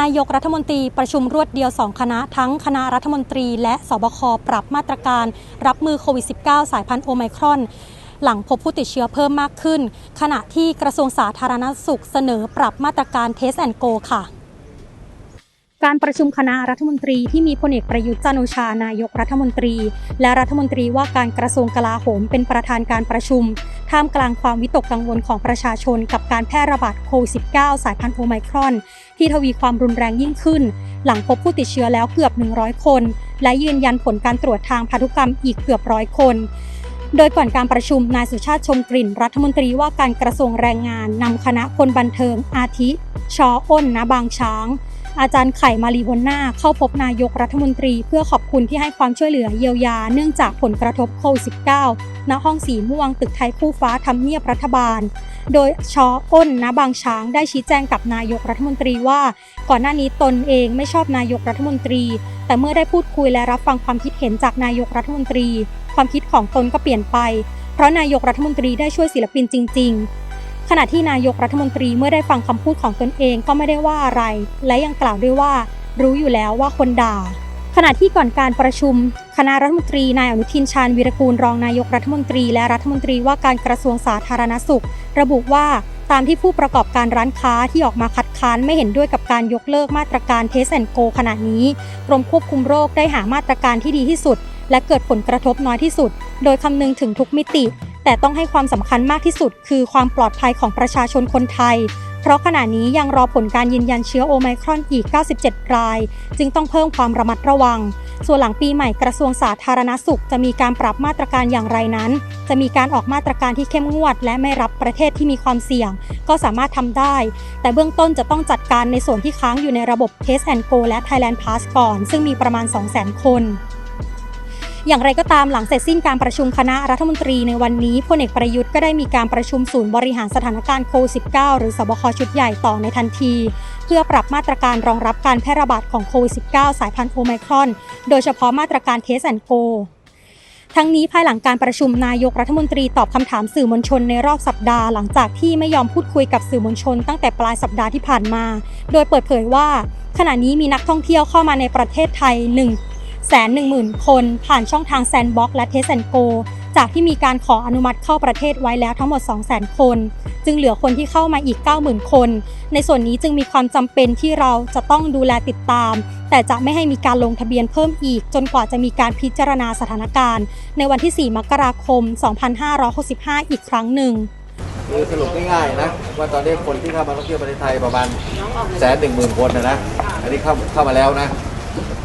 นายกรัฐมนตรีประชุมรวดเดียว 2 คณะทั้งคณะรัฐมนตรี และสบคปรับมาตรการ รับมือโควิด -19 สายพันธุ์โอไมครอนหลังพบผู้ติดเชื้อเพิ่มมากขึ้น ขณะที่กระทรวงสาธารณสุขเสนอปรับมาตรการเทสแอนโกค่ะ การประชุมคณะรัฐมนตรีที่มีพลเอกประยุทธ์จันโอชานายกรัฐมนตรี และรัฐมนตรีว่าการกระทรวงกลาโหมเป็นประธานการประชุม ท่ามกลางความวิตกกังวลของประชาชนกับการแพร่ระบาดโควิด -19 สายพันธุ์โอไมครอน ที่ทวีความรุนแรงยิ่งขึ้น หลังพบผู้ติดเชื้อแล้วเกือบ 100 คน และยืนยันผลการตรวจทางพันธุกรรมอีกเกือบร้อยคนโดยก่อนการประชุมนายสุชาติชมกลิ่น รัฐมนตรีว่าการกระทรวงแรงงานนำคณะคนบันเทิงอาทิ ชออ้นณบางช้าง อาจารย์ไข่มารีบนนาเข้าพบนายกรัฐมนตรี เพื่อขอบคุณที่ให้ความช่วยเหลือเยียวยาเนื่องจากผลกระทบโควิด -19 ณห้องสีม่วงตึกไทยคู่ฟ้าทำเนียบรัฐบาล โดยชออ้นณบางช้างได้ชี้แจงกับนายกรัฐมนตรีว่า ก่อนหน้านี้ตนเองไม่ชอบนายกรัฐมนตรี แต่เมื่อได้พูดคุยและรับฟังความคิดเห็นจากนายกรัฐมนตรี ความคิดของตนก็เปลี่ยนไป เพราะนายกรัฐมนตรีได้ช่วยศิลปินจริง ๆ ขณะที่นายกรัฐมนตรีเมื่อได้ฟังคำพูดของตนเองก็ไม่ได้ว่าอะไร และยังกล่าวด้วยว่า รู้อยู่แล้วว่าคนด่า ขณะที่ก่อนการประชุม คณะรัฐมนตรีนายอนุทินชาญวีรกูลรองนายกรัฐมนตรี และรัฐมนตรีว่าการกระทรวงสาธารณสุข ระบุว่าตามที่ผู้ประกอบการร้านค้าที่ออกมาคัดค้านไม่เห็นด้วยกับการยกเลิกมาตรการเทสแอนโกขณะนี้กรมควบคุมโรคได้หามาตรการที่ดีที่สุด และเกิดผลกระทบน้อยที่สุด โดยคำนึงถึงทุกมิติ แต่ต้องให้ความสำคัญมากที่สุด คือความปลอดภัยของประชาชนคนไทย เพราะขณะนี้ยังรอผลการยืนยันเชื้อโอไมครอนอีก 97 ราย จึงต้องเพิ่มความระมัดระวัง ส่วนหลังปีใหม่กระทรวงสาธารณสุข จะมีการปรับมาตรการอย่างไรนั้น จะมีการออกมาตรการที่เข้มงวด และไม่รับประเทศที่มีความเสี่ยง ก็สามารถทำได้ แต่เบื้องต้นจะต้องจัดการในส่วนที่ค้างอยู่ในระบบ Test and Go และ Thailand Pass ก่อน ซึ่งมีประมาณ 200,000 คน อย่างไรก็ตามหลังเสร็จสิ้นการประชุมคณะรัฐมนตรีในวันนี้พลเอกประยุทธ์ก็ได้มีการประชุมศูนย์บริหารสถานการณ์โควิด -19 หรือสบคชุดใหญ่ต่อในทันที เพื่อปรับมาตรการรองรับการแพร่ระบาดของโควิด -19 สายพันธุ์โอไมครอน โดยเฉพาะมาตรการเทสแอนโกทั้งนี้ภายหลังการประชุมนายกรัฐมนตรีตอบคำถามสื่อมวลชนในรอบสัปดาห์หลังจากที่ไม่ยอมพูดคุยกับสื่อมวลชนตั้งแต่ปลายสัปดาห์ที่ผ่านมา โดยเปิดเผยว่า ขณะนี้มีนักท่องเที่ยวเข้ามาในประเทศไทย1 แสน1 0,000 คน ผ่านช่องทางแซนบ็อกและเทสแอนโก จากที่มีการขออนุมัติเข้าประเทศไว้แล้วทั้งหมด 200,000 คน จึงเหลือคนที่เข้ามาอีก 90,000 คน ในส่วนนี้จึงมีความจำเป็นที่เราจะต้องดูแลติดตาม แต่จะไม่ให้มีการลงทะเบียนเพิ่มอีก จนกว่าจะมีการพิจารณาสถานการณ์ ในวันที่ 4 มกราคม 2565 อีกครั้งหนึ่งคือสรุปง่ายๆนะว่าตอนนี้คนที่เข้ามาท่องเที่ยวประเทศไทยประมาณแสนหนึ่งหมื่นคนนะนะอันนี้เข้าเข้ามาแล้วนะ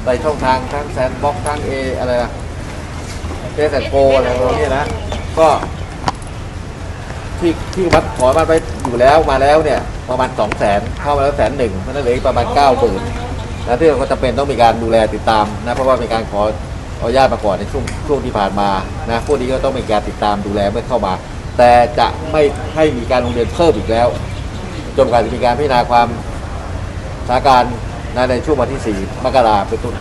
ในช่องทางทั้งแซนบ็อกทั้งเออะไรนะเทสแอนโกอะไรพวกนี้นะ ก็ที่ที่วัดขอมาไปอยู่แล้วมาแล้วเนี่ย ประมาณสองแสนเข้ามาแล้วแสนหนึ่งเพราะฉะนั้นเหลืออีกประมาณเก้าหมื่นนะที่เราจะเป็นต้องมีการดูแลติดตามนะเพราะว่ามีการขออนุญาตมาก่อนในช่วงช่วงที่ผ่านมานะพวกนี้ก็ต้องมีการติดตามดูแลเมื่อเข้ามา แต่จะไม่ให้มีการลงเรียนเพิ่มอีกแล้ว จนกว่าจะมีการพิจารณาความสถานการณ์ นะในช่วงวันที่ 4 มกราเป็นต้น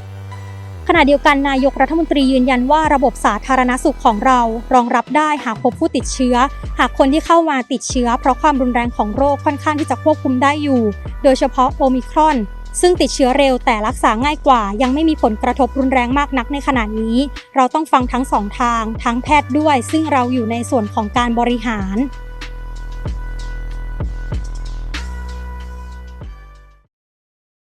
ขณะเดียวกันนายกรัฐมนตรียืนยันว่าระบบสาธารณสุขของเรา รองรับได้หากพบผู้ติดเชื้อ หากคนที่เข้ามาติดเชื้อ เพราะความรุนแรงของโรคค่อนข้างที่จะควบคุมได้อยู่ โดยเฉพาะโอมิครอนซึ่งติดเชื้อเร็วแต่รักษาง่ายกว่า ยังไม่มีผลกระทบรุนแรงมากนักในขณะนี้ เราต้องฟังทั้งสองทาง ทั้งแพทย์ด้วย ซึ่งเราอยู่ในส่วนของการบริหาร